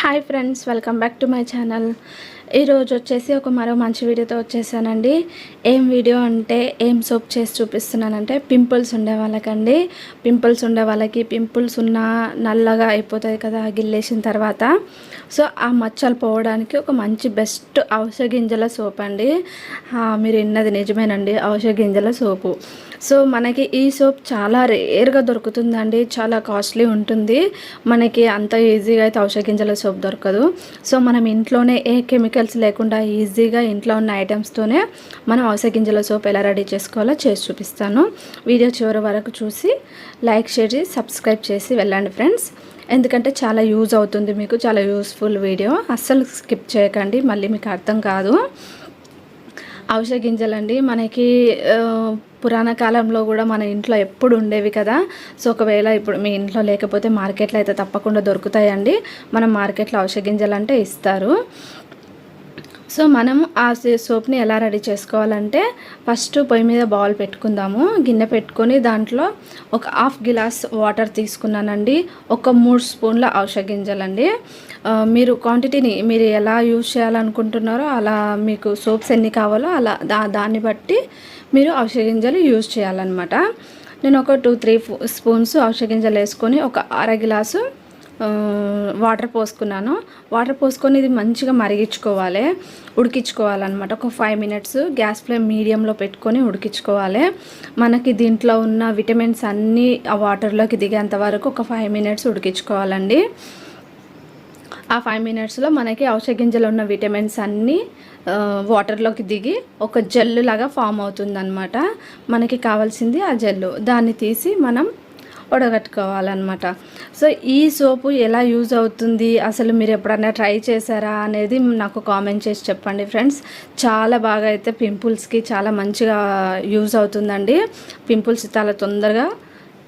Hi friends welcome back to my channel. ఈరోజు వచ్చేసి ఒక మరో మంచి వీడియోతో వచ్చేసానండి. ఏం వీడియో అంటే ఏం సోప్ చేసి చూపిస్తున్నానంటే పింపుల్స్ ఉండే వాళ్ళకండి. పింపుల్స్ ఉండే వాళ్ళకి పింపుల్స్ ఉన్న నల్లగా అయిపోతాయి కదా గిల్లేసిన తర్వాత. సో ఆ మచ్చలు పోవడానికి ఒక మంచి బెస్ట్ ఔషధ గింజల సోప్ అండి. మీరు విన్నది నిజమేనండి ఔషధ గింజల సోపు. సో మనకి ఈ సోప్ చాలా రేర్గా దొరుకుతుందండి. చాలా కాస్ట్లీ ఉంటుంది. మనకి అంత ఈజీగా అయితే ఔషధ గింజల సోప్ దొరకదు. సో మనం ఇంట్లోనే ఏ కెమికల్స్ లేకుండా ఈజీగా ఇంట్లో ఉన్న ఐటమ్స్తోనే మనం ఔషధ గింజల సోప్ ఎలా రెడీ చేసుకోవాలో చేసి చూపిస్తాను. వీడియో చివరి వరకు చూసి లైక్ షేర్ చేసి సబ్స్క్రైబ్ చేసి వెళ్ళండి ఫ్రెండ్స్. ఎందుకంటే చాలా యూజ్ అవుతుంది మీకు. చాలా యూస్ఫుల్ వీడియో. అస్సలు స్కిప్ చేయకండి. మళ్ళీ మీకు అర్థం కాదు. ఔషధ గింజలండి. మనకి పురాణ కాలంలో కూడా మన ఇంట్లో ఎప్పుడు ఉండేవి కదా. సో ఒకవేళ ఇప్పుడు మీ ఇంట్లో లేకపోతే మార్కెట్లో అయితే తప్పకుండా దొరుకుతాయండి. మనం మార్కెట్లో ఔషధ గింజలు అంటే ఇస్తారు. సో మనం ఆ సే- సోప్ని ఎలా రెడీ చేసుకోవాలంటే ఫస్ట్ పొయ్యి మీద బౌల్ పెట్టుకుందాము. గిన్నె పెట్టుకొని దాంట్లో ఒక హాఫ్ గిలాస్ వాటర్ తీసుకున్నానండి. ఒక మూడు స్పూన్ల ఔషధ గింజలండి. మీరు క్వాంటిటీని మీరు ఎలా యూజ్ చేయాలనుకుంటున్నారో అలా మీకు సోప్స్ ఎన్ని కావాలో అలా దా దాన్ని బట్టి మీరు ఔషధ గింజలు యూజ్ చేయాలన్నమాట. నేను ఒక టూ త్రీ స్పూన్స్ ఔషధ గింజలు వేసుకొని ఒక అర గిలాసు వాటర్ పోసుకున్నాను. వాటర్ పోసుకొని ఇది మంచిగా మరిగించుకోవాలి. ఉడికించుకోవాలన్నమాట. ఒక ఫైవ్ మినిట్స్ గ్యాస్ ఫ్లేమ్ మీడియంలో పెట్టుకొని ఉడికించుకోవాలి. మనకి దీంట్లో ఉన్న విటమిన్స్ అన్నీ ఆ వాటర్లోకి దిగేంత వరకు ఒక ఫైవ్ మినిట్స్ ఉడికించుకోవాలండి. ఆ ఫైవ్ మినిట్స్లో మనకి ఔషధ గింజలు ఉన్న విటమిన్స్ అన్నీ వాటర్లోకి దిగి ఒక జెల్లు లాగా ఫామ్ అవుతుందన్నమాట. మనకి కావాల్సింది ఆ జెల్లు. దాన్ని తీసి మనం వడగట్టుకోవాలన్నమాట సో ఈ సోపు ఎలా యూజ్ అవుతుంది? అసలు మీరు ఎప్పుడన్నా ట్రై చేశారా అనేది నాకు కామెంట్ చేసి చెప్పండి ఫ్రెండ్స్. చాలా బాగా అయితే పింపుల్స్కి చాలా మంచిగా యూజ్ అవుతుందండి. పింపుల్స్ చాలా తొందరగా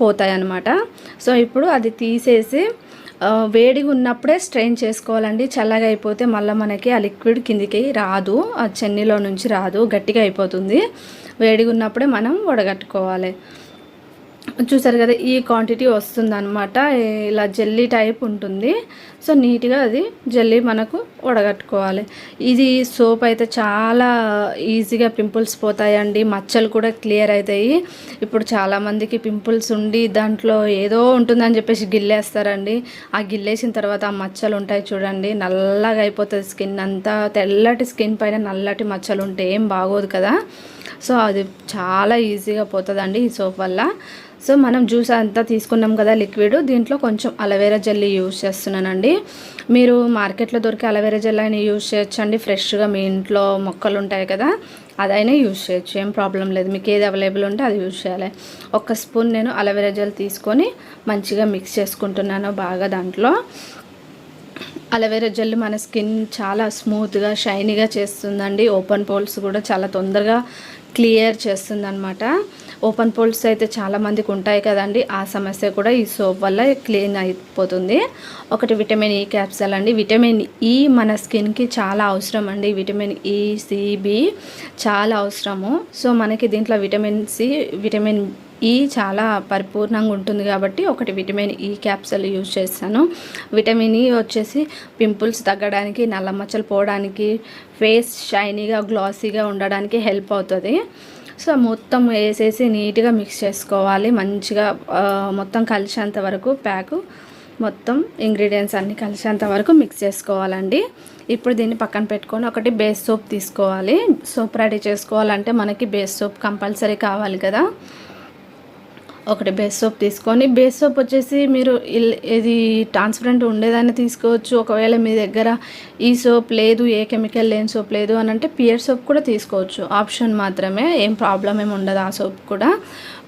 పోతాయి అన్నమాట సో ఇప్పుడు అది తీసేసి వేడిగా ఉన్నప్పుడే స్ట్రెయిన్ చేసుకోవాలండి. చల్లగా అయిపోతే మళ్ళీ మనకి ఆ లిక్విడ్ కిందికి రాదు. ఆ చెన్నీలో నుంచి రాదు. గట్టిగా అయిపోతుంది. వేడిగా ఉన్నప్పుడే మనం వడగట్టుకోవాలి. చూసారు కదా ఈ క్వాంటిటీ వస్తుందన్నమాట. ఇలా జెల్లీ టైప్ ఉంటుంది. సో నీట్గా అది జెల్లీ మనకు వడగట్టుకోవాలి. ఇది సోప్ అయితే చాలా ఈజీగా పింపుల్స్ పోతాయండి. మచ్చలు కూడా క్లియర్ అవుతాయి ఇప్పుడు చాలామందికి పింపుల్స్ ఉండి దాంట్లో ఏదో ఉంటుందని చెప్పేసి గిల్లేస్తారండి. ఆ గిల్లేసిన తర్వాత ఆ మచ్చలు ఉంటాయి చూడండి. నల్లగా అయిపోతుంది స్కిన్ అంతా. తెల్లటి స్కిన్ పైన నల్లటి మచ్చలు ఉంటే ఏం బాగోదు కదా. సో అది చాలా ఈజీగా పోతుందండి ఈ సోప్ వల్ల. సో మనం జ్యూస్ అంతా తీసుకున్నాం కదా లిక్విడ్ దీంట్లో కొంచెం అలవేరా జెల్లీ యూజ్ చేస్తున్నానండి. మీరు మార్కెట్లో దొరికే అలవేరా జెల్ అయినా యూజ్ చేయొచ్చండి. ఫ్రెష్గా మీ ఇంట్లో మొక్కలు ఉంటాయి కదా అదైనా యూజ్ చేయొచ్చు. ఏం ప్రాబ్లం లేదు. మీకు ఏది అవైలబుల్ ఉంటే అది యూజ్ చేయాలి. ఒక స్పూన్ నేను అలవేరా జెల్ తీసుకొని మంచిగా మిక్స్ చేసుకుంటున్నాను బాగా దాంట్లో. అలవేరా జెల్ మన స్కిన్ చాలా స్మూత్గా షైనీగా చేస్తుందండి. ఓపెన్ పోల్స్ కూడా చాలా తొందరగా క్లియర్ చేస్తుందనమాట ఓపెన్ పోల్స్ అయితే చాలా మందికి ఉంటాయి కదండి. ఆ సమస్య కూడా ఈ సోప్ వల్ల క్లీన్ అయిపోతుంది. ఒకటి విటమిన్ ఈ క్యాప్సల్ అండి. విటమిన్ ఈ e మన స్కిన్కి చాలా అవసరం అండి. విటమిన్ ఈ సిబి చాలా అవసరము. సో మనకి దీంట్లో విటమిన్ సి విటమిన్ ఈ చాలా పరిపూర్ణంగా ఉంటుంది కాబట్టి ఒకటి విటమిన్ ఈ క్యాప్సూల్ యూజ్ చేస్తాను. విటమిన్ ఈ వచ్చేసి పింపుల్స్ తగ్గడానికి నల్ల మచ్చలు పోవడానికి ఫేస్ షైనీగా గ్లాసీగా ఉండడానికి హెల్ప్ అవుతుంది. సో మొత్తం వేసేసి నీట్గా మిక్స్ చేసుకోవాలి. మంచిగా మొత్తం కలిసేంత వరకు ప్యాకు మొత్తం ఇంగ్రీడియంట్స్ అన్నీ కలిసేంత వరకు మిక్స్ చేసుకోవాలండి. ఇప్పుడు దీన్ని పక్కన పెట్టుకొని ఒకటి బేస్ సోప్ తీసుకోవాలి. సోప్ రెడీ చేసుకోవాలంటే మనకి బేస్ సోప్ కంపల్సరీ కావాలి కదా. ఒకటి బేస్ సోప్ తీసుకొని బేస్ సోప్ వచ్చేసి మీరు ఇల్- ఇది ట్రాన్స్పరెంట్ ఉండేదాన్ని తీసుకోవచ్చు. ఒకవేళ మీ దగ్గర ఈ సోప్ లేదు ఏ కెమికల్ లేని సోప్ లేదు అని అంటే పియర్ సోప్ కూడా తీసుకోవచ్చు. ఆప్షన్ మాత్రమే ఏం ప్రాబ్లం ఏమి ఉండదు ఆ సోప్ కూడా.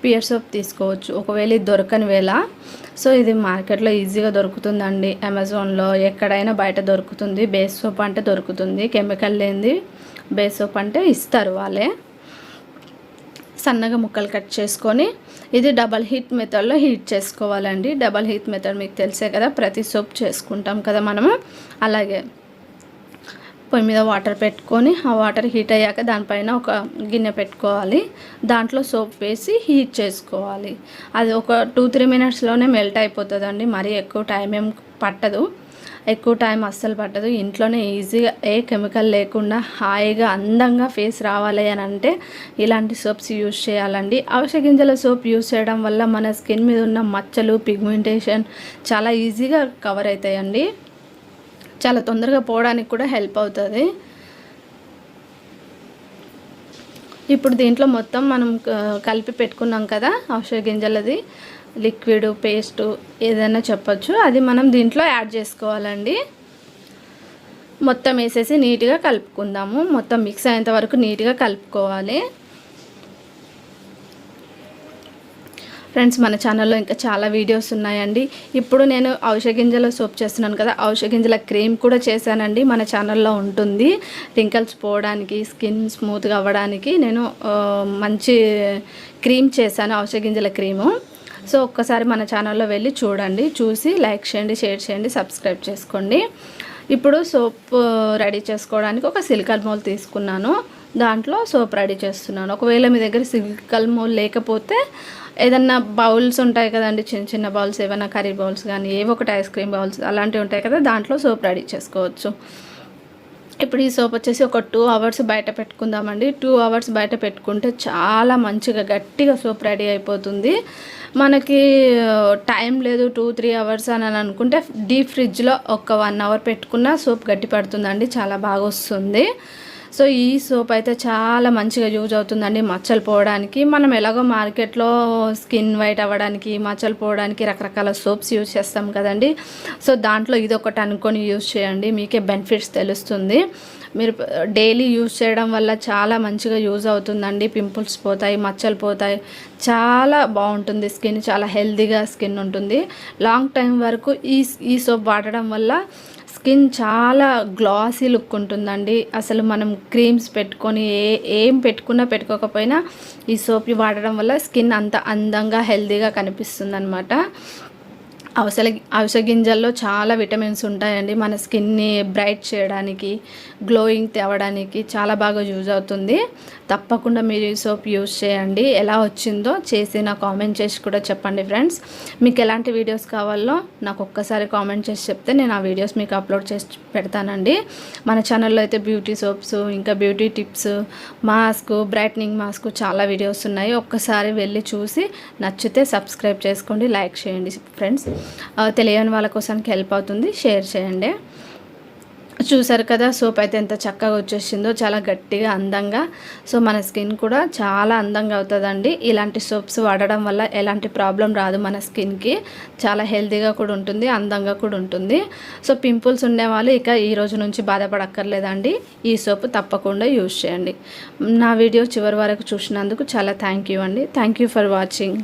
పియర్ సోప్ తీసుకోవచ్చు. ఒకవేళ ఇది దొరకని వేళ సో ఇది మార్కెట్లో ఈజీగా దొరుకుతుందండి. అమెజాన్లో ఎక్కడైనా బయట దొరుకుతుంది. బేస్ సోప్ అంటే దొరుకుతుంది. కెమికల్ లేనిది బేస్ సోప్ అంటే ఇస్తారు వాళ్ళే. సన్నగా ముక్కలు కట్ చేసుకొని ఇది డబల్ హీట్ మెథడ్లో హీట్ చేసుకోవాలండి. డబల్ హీట్ మెథడ్ మీకు తెలిసే కదా ప్రతి సోప్ చేసుకుంటాం కదా మనము. అలాగే పొయ్యి మీద వాటర్ పెట్టుకొని ఆ వాటర్ హీట్ అయ్యాక దానిపైన ఒక గిన్నె పెట్టుకోవాలి. దాంట్లో సోప్ వేసి హీట్ చేసుకోవాలి. అది ఒక టూ త్రీ మినిట్స్లోనే మెల్ట్ అయిపోతుందండి. మరీ ఎక్కువ టైం ఏం పట్టదు. ఎక్కువ టైం అస్సలు పట్టదు. ఇంట్లోనే ఈజీగా ఏ కెమికల్ లేకుండా హాయిగా అందంగా ఫేస్ రావాలి అని అంటే ఇలాంటి సోప్స్ యూజ్ చేయాలండి. అవసర గింజల సోప్ యూజ్ చేయడం వల్ల మన స్కిన్ మీద ఉన్న మచ్చలు పిగ్మెంటేషన్ చాలా ఈజీగా కవర్ అవుతాయండి. చాలా తొందరగా పోవడానికి కూడా హెల్ప్ అవుతుంది. ఇప్పుడు దీంట్లో మొత్తం మనం కలిపి పెట్టుకున్నాం కదా ఔషధ గింజలది. లిక్విడ్ పేస్ట్ ఏదైనా చెప్పొచ్చు. అది మనం దీంట్లో యాడ్ చేసుకోవాలండి. మొత్తం వేసేసి నీట్గా కలుపుకుందాము. మొత్తం మిక్స్ అయ్యేంత వరకు నీట్గా కలుపుకోవాలి. ఫ్రెండ్స్ మన ఛానల్లో ఇంకా చాలా వీడియోస్ ఉన్నాయండి. ఇప్పుడు నేను ఔషధ గింజల సోప్ చేస్తున్నాను కదా. ఔషధ గింజల క్రీమ్ కూడా చేశానండి. మన ఛానల్లో ఉంటుంది. రింకల్స్ పోవడానికి స్కిన్ స్మూత్గా అవ్వడానికి నేను మంచి క్రీమ్ చేశాను ఔషధ గింజల క్రీము. సో ఒక్కసారి మన ఛానల్లో వెళ్ళి చూడండి చూసి లైక్ చేయండి షేర్ చేయండి సబ్స్క్రైబ్ చేసుకోండి. ఇప్పుడు సోప్ రెడీ చేసుకోవడానికి ఒక సిలికల్ మోల్ తీసుకున్నాను. దాంట్లో సోప్ రెడీ చేస్తున్నాను. ఒకవేళ మీ దగ్గర సిలికల్ మోల్ లేకపోతే ఏదన్నా బౌల్స్ ఉంటాయి కదండి చిన్న చిన్న బౌల్స్ ఏమైనా కర్రీ బౌల్స్ కానీ ఏవో ఒకటి ఐస్ క్రీమ్ బౌల్స్ అలాంటివి ఉంటాయి కదా దాంట్లో సోప్ రెడీ చేసుకోవచ్చు. ఇప్పుడు ఈ సోప్ వచ్చేసి ఒక టూ అవర్స్ బయట పెట్టుకుందామండి. టూ అవర్స్ బయట పెట్టుకుంటే చాలా మంచిగా గట్టిగా సోప్ రెడీ అయిపోతుంది. మనకి టైం లేదు టూ త్రీ అవర్స్ అని అనుకుంటే డీప్ ఫ్రిడ్జ్లో ఒక వన్ అవర్ పెట్టుకున్న సోప్ గట్టి పడుతుందండి. చాలా బాగా వస్తుంది. సో ఈ సోప్ అయితే చాలా మంచిగా యూజ్ అవుతుందండి మచ్చలు పోవడానికి. మనం ఎలాగో మార్కెట్లో స్కిన్ వైట్ అవ్వడానికి మచ్చలు పోవడానికి రకరకాల సోప్స్ యూజ్ చేస్తాం కదండి. సో దాంట్లో ఇది ఒకటి అనుకొని యూజ్ చేయండి మీకే బెనిఫిట్స్ తెలుస్తుంది. మీరు డైలీ యూజ్ చేయడం వల్ల చాలా మంచిగా యూజ్ అవుతుందండి. పింపుల్స్ పోతాయి మచ్చలు పోతాయి. చాలా బాగుంటుంది స్కిన్ చాలా హెల్దీగా స్కిన్ ఉంటుంది. లాంగ్ టైం వరకు ఈ ఈ సోప్ వాడడం వల్ల స్కిన్ చాలా గ్లాసీ లుక్ ఉంటుందండి. అసలు మనం క్రీమ్స్ పెట్టుకొని ఏ ఏం పెట్టుకున్నా పెట్టుకోకపోయినా ఈ సోప్ వాడడం వల్ల స్కిన్ అంత అందంగా హెల్తీగా కనిపిస్తుంది అనమాట అవసల అవసర గింజల్లో చాలా విటమిన్స్ ఉంటాయండి. మన స్కిన్ని బ్రైట్ చేయడానికి గ్లోయింగ్ తేవడానికి చాలా బాగా యూజ్ అవుతుంది. తప్పకుండా మీరు ఈ సోప్ యూజ్ చేయండి. ఎలా వచ్చిందో చేసి నా కామెంట్ చేసి కూడా చెప్పండి ఫ్రెండ్స్. మీకు ఎలాంటి వీడియోస్ కావాలో నాకు ఒక్కసారి కామెంట్ చేసి చెప్తే నేను ఆ వీడియోస్ మీకు అప్లోడ్ చేసి పెడతానండి. మన ఛానల్లో అయితే బ్యూటీ సోప్స్ ఇంకా beauty tips mask brightening mask చాలా వీడియోస్ ఉన్నాయి. ఒక్కసారి వెళ్ళి చూసి నచ్చితే సబ్స్క్రైబ్ చేసుకోండి లైక్ చేయండి ఫ్రెండ్స్. తెలియని వాళ్ళ కోసానికి హెల్ప్ అవుతుంది. షేర్ చేయండి. చూసారు కదా సోప్ అయితే ఎంత చక్కగా వచ్చేసిందో చాలా గట్టిగా అందంగా. సో మన స్కిన్ కూడా చాలా అందంగా అవుతుందండి. ఇలాంటి సోప్స్ వాడడం వల్ల ఎలాంటి ప్రాబ్లం రాదు మన స్కిన్కి చాలా హెల్తీగా కూడా ఉంటుంది అందంగా కూడా ఉంటుంది. సో పింపుల్స్ ఉండేవాళ్ళు ఇక ఈ రోజు నుంచి బాధపడక్కర్లేదండి. ఈ సోప్ తప్పకుండా యూజ్ చేయండి. నా వీడియో చివరి వరకు చూసినందుకు చాలా థ్యాంక్ యూ అండి. Thank you for watching